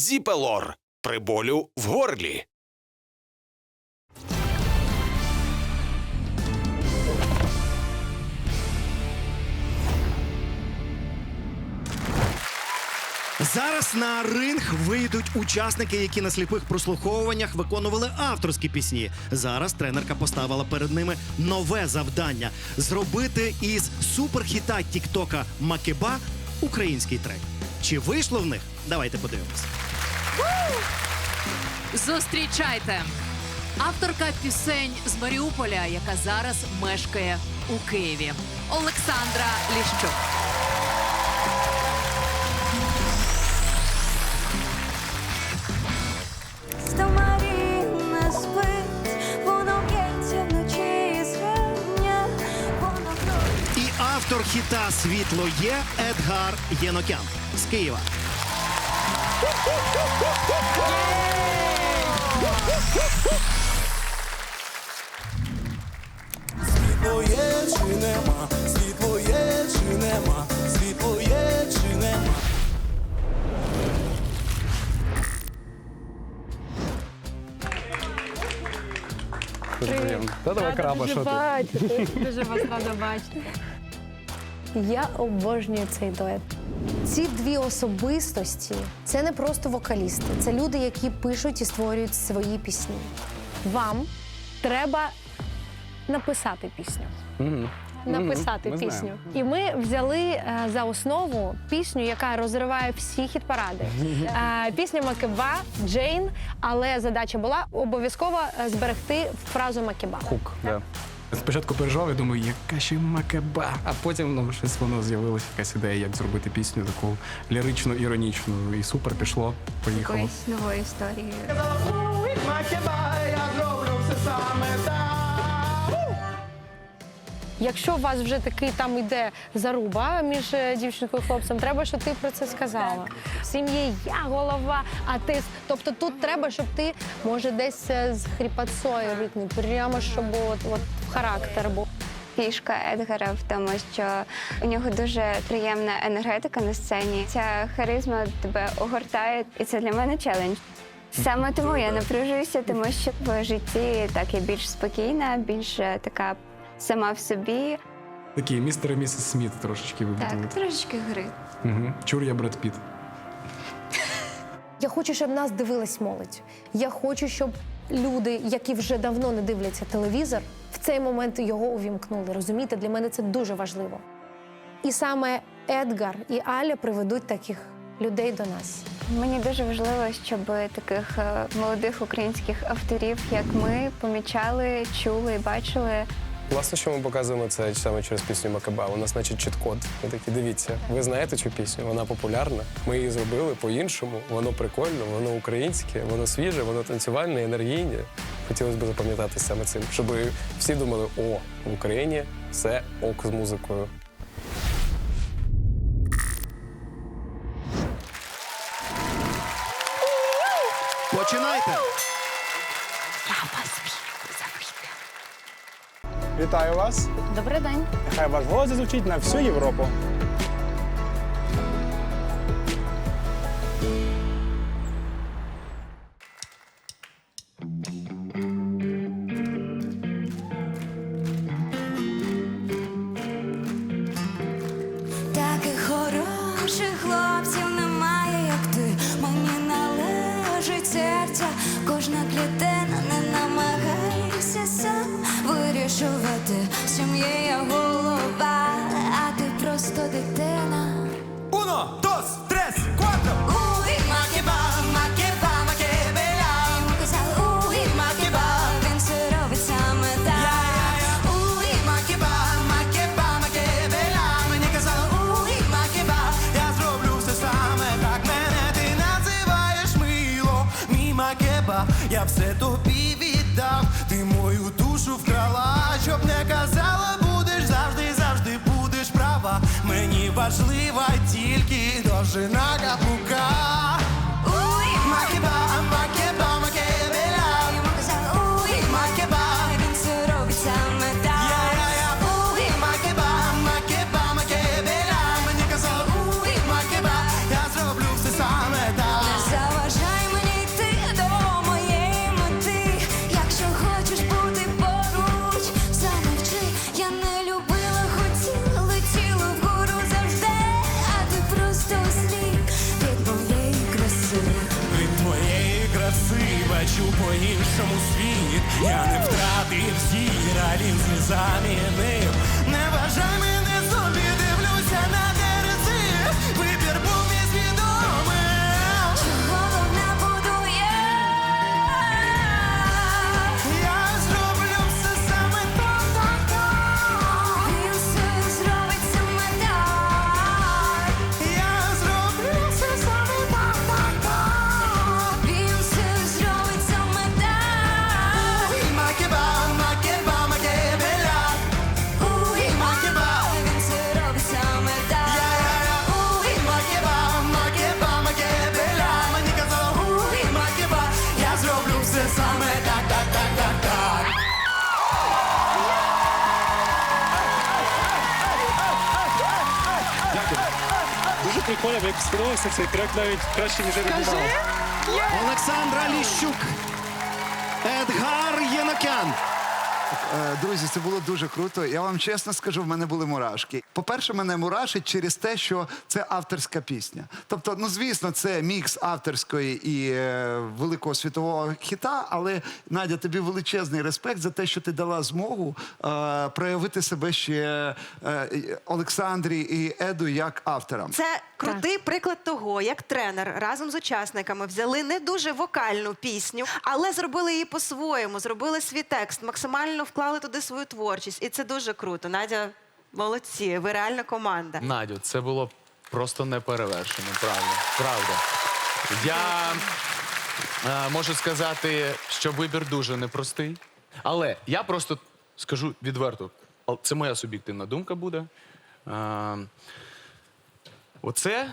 Зіпелор при болю в горлі. Зараз на ринг вийдуть учасники, які на сліпих прослуховуваннях виконували авторські пісні. Зараз тренерка поставила перед ними нове завдання зробити із суперхіта Тіктока Макеба український трек. Чи вийшло в них? Давайте подивимось. Зустрічайте! Авторка пісень з Маріуполя, яка зараз мешкає у Києві. Олександра Ліщук. І автор хіта Світло є Едгар Єнокян з Києва. Світло є чи нема, світло є чи нема, світло є чи нема. Та давай краба, що ти? бачити. Дуже вас рада бачити. Я обожнюю цей дует. Ці дві особистості це не просто вокалісти, це люди, які пишуть і створюють свої пісні. Вам треба написати пісню. Написати Ми пісню. знаємо. І ми взяли е, за основу пісню, яка розриває всі хіт-паради. Е, пісня Макеба Джейн, але задача була обов'язково е, зберегти фразу Макеба. Хук, да. Спочатку переживав я думаю, яка ще макаба. А потім ну, щось воно з'явилася якась ідея, як зробити пісню таку ліричну, іронічну. І супер пішло, поїхало. Якоїсь нової історії. Якщо у вас вже такий там іде заруба між е, дівчинкою і хлопцем, треба, щоб ти про це сказала. В сім'ї я голова, а ти. Тобто тут треба, щоб ти може десь е, з хріпацою ритмі, прямо щоб от, от характер був. Фішка Едгара в тому, що у нього дуже приємна енергетика на сцені. Ця харизма тебе огортає, і це для мене челендж. Саме тому я напружуюся, тому що в житті так я більш спокійна, більш е, така сама в собі. Такі містер і місіс Сміт трошечки вибудили. Так, трошечки гри. Угу. Чур я Бред Піт. Я хочу, щоб нас дивилась молодь. Я хочу, щоб люди, які вже давно не дивляться телевізор, в цей момент його увімкнули. Розумієте, для мене це дуже важливо. І саме Едгар і Аля приведуть таких людей до нас. Мені дуже важливо, щоб таких е, молодих українських авторів, як ми, помічали, чули і бачили. Власне, що ми показуємо це саме через пісню Макаба. У нас, значить, чіт-код. Ми такі, дивіться, ви знаєте цю пісню, вона популярна. Ми її зробили по-іншому. Воно прикольно, воно українське, воно свіже, воно танцювальне, енергійне. Хотілося б запам'ятати саме цим, щоб всі думали, о, в Україні все ок з музикою. Починайте! Вітаю вас! Добрий день. Нехай ваш голос зазвучить на всю Європу. Просто дитина. Уно, дос, трес, кватро! Уй, макеба, макеба, макебеля. Йому казали, уй, макеба, він це робить саме так. Уй, макеба, макеба, макебеля. Мені казали, Уй, макеба, я зроблю все саме так. Мене ти називаєш мило, мій макеба, я все тобі віддав. Ти мою душу вкрала, щоб не казала, Мені важлива тільки довжина каблука. Бачу по-іншому світ. Я не втратив зір, а слізами замінив. Не бажай мене Прикольно, мені сподобався цей трек навіть краще, ніж я відбував. Олександра Ліщук. Едгар Єнокян. Е, Друзі, це було дуже круто. Я вам чесно скажу, в мене були мурашки. По-перше, мене мурашить через те, що це авторська пісня. Тобто, ну звісно, це мікс авторської і е, великого світового хіта. Але Надя, тобі величезний респект за те, що ти дала змогу е, проявити себе ще е, Олександрі і Еду як авторам. Це крутий приклад того, як тренер разом з учасниками взяли не дуже вокальну пісню, але зробили її по-своєму, зробили свій текст, максимально вклали туди свою творчість. І це дуже круто. Надя, молодці, ви реальна команда. Надю, це було просто неперевершено, правда. Правда. Я е, можу сказати, що вибір дуже непростий. Але я просто скажу відверто, це моя суб'єктивна думка буде. Е, оце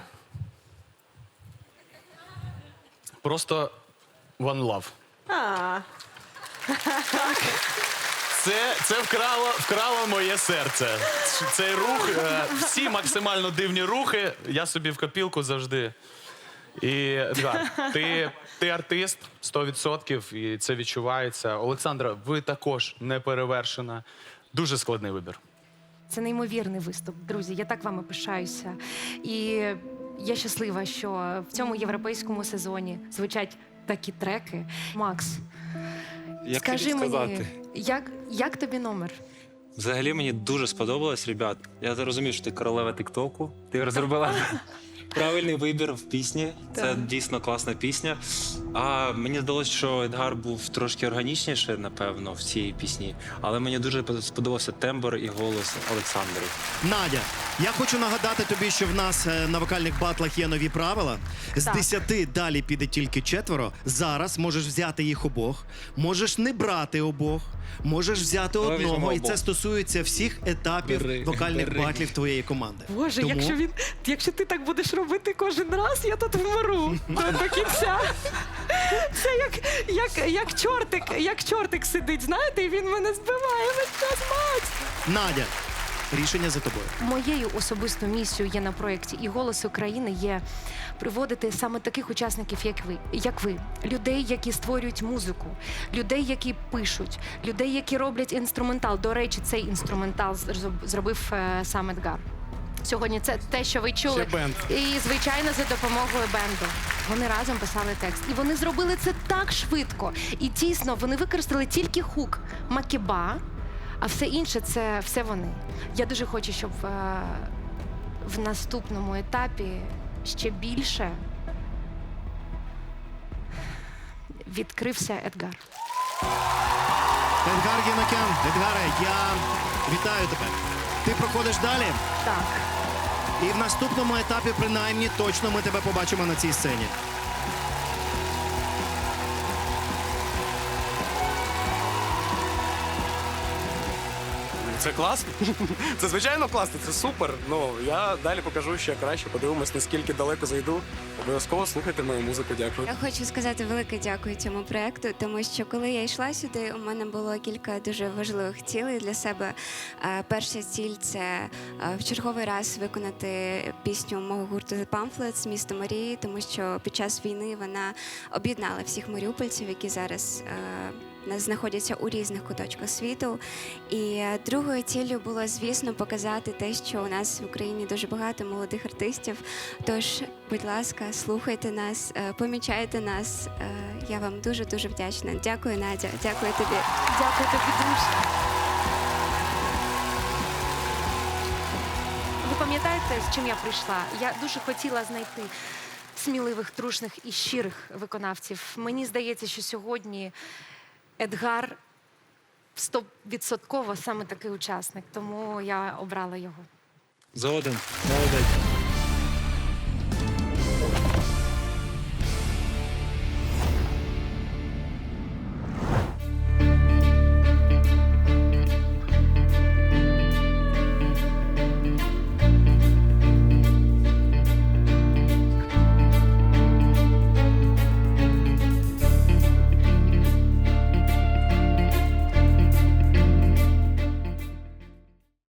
просто one love. А, Це, це вкрало, вкрало моє серце. Цей рух, е, всі максимально дивні рухи. Я собі в копілку завжди. І да, ти, ти артист 100%, і це відчувається. Олександра, ви також не перевершена. Дуже складний вибір. Це неймовірний виступ, друзі. Я так вами пишаюся. І я щаслива, що в цьому європейському сезоні звучать такі треки. Макс, Як скажи тобі мені, сказати? Як, як тобі номер? Взагалі мені дуже сподобалось, ребят. Я розумію, що ти королева Тіктоку. Ти зробила правильний вибір в пісні. Це дійсно класна пісня. А мені здалося, що Едгар був трошки органічніше, напевно, в цій пісні. Але мені дуже сподобався тембр і голос Олександри. Надя, я хочу нагадати тобі, що в нас е, на вокальних батлах є нові правила. З Так. десяти далі піде тільки четверо. Зараз можеш взяти їх обох, можеш не брати обох, можеш взяти Давай одного, візьмемо і це обох. стосується всіх етапів Бери, вокальних бери. батлів твоєї команди. Боже, Тому- якщо він, якщо ти так будеш робити кожен раз, я тут вмру до, до кінця. Це як, як, як чортик, як чортик сидить, знаєте, і він мене збиває весь час, Макс. Надя, рішення за тобою. Моєю особистою місією є на проєкті і голос України є приводити саме таких учасників, як ви, як ви, людей, які створюють музику, людей, які пишуть, людей, які роблять інструментал. До речі, цей інструментал зроб- зробив е, сам Едгар. Сьогодні це те, що ви чули. Ще бенд. І звичайно за допомогою бенду. Вони разом писали текст. І вони зробили це так швидко. І дійсно вони використали тільки хук Макеба, а все інше це все вони. Я дуже хочу, щоб е, в наступному етапі ще більше відкрився Едгар. Едгар Єнокян, Едгаре, я вітаю тебе. Ти проходиш далі, Так. і в наступному етапі, принаймні, точно ми тебе побачимо на цій сцені. Це класно. Це звичайно класно, це супер. Ну я далі покажу ще краще. Подивимось, наскільки далеко зайду. Обов'язково слухайте мою музику. Дякую. Я хочу сказати велике дякую цьому проекту, тому що коли я йшла сюди, у мене було кілька дуже важливих цілей для себе. Е, Перша ціль це е, в черговий раз виконати пісню мого гурту The Pamphlets «Місто Марії, тому що під час війни вона об'єднала всіх маріупольців, які зараз. Знаходяться у різних куточках світу. І е, другою ціллю було, звісно, показати те, що у нас в Україні дуже багато молодих артистів. Тож, будь ласка, слухайте нас, е, помічайте нас. Е, Я вам дуже дуже вдячна. Дякую, Надя. Дякую тобі. Дякую тобі дуже. Ви пам'ятаєте, з чим я прийшла? Я дуже хотіла знайти сміливих, трушних і щирих виконавців. Мені здається, що сьогодні Едгар стовідсотково саме такий учасник, тому я обрала його. Згоден, молодець.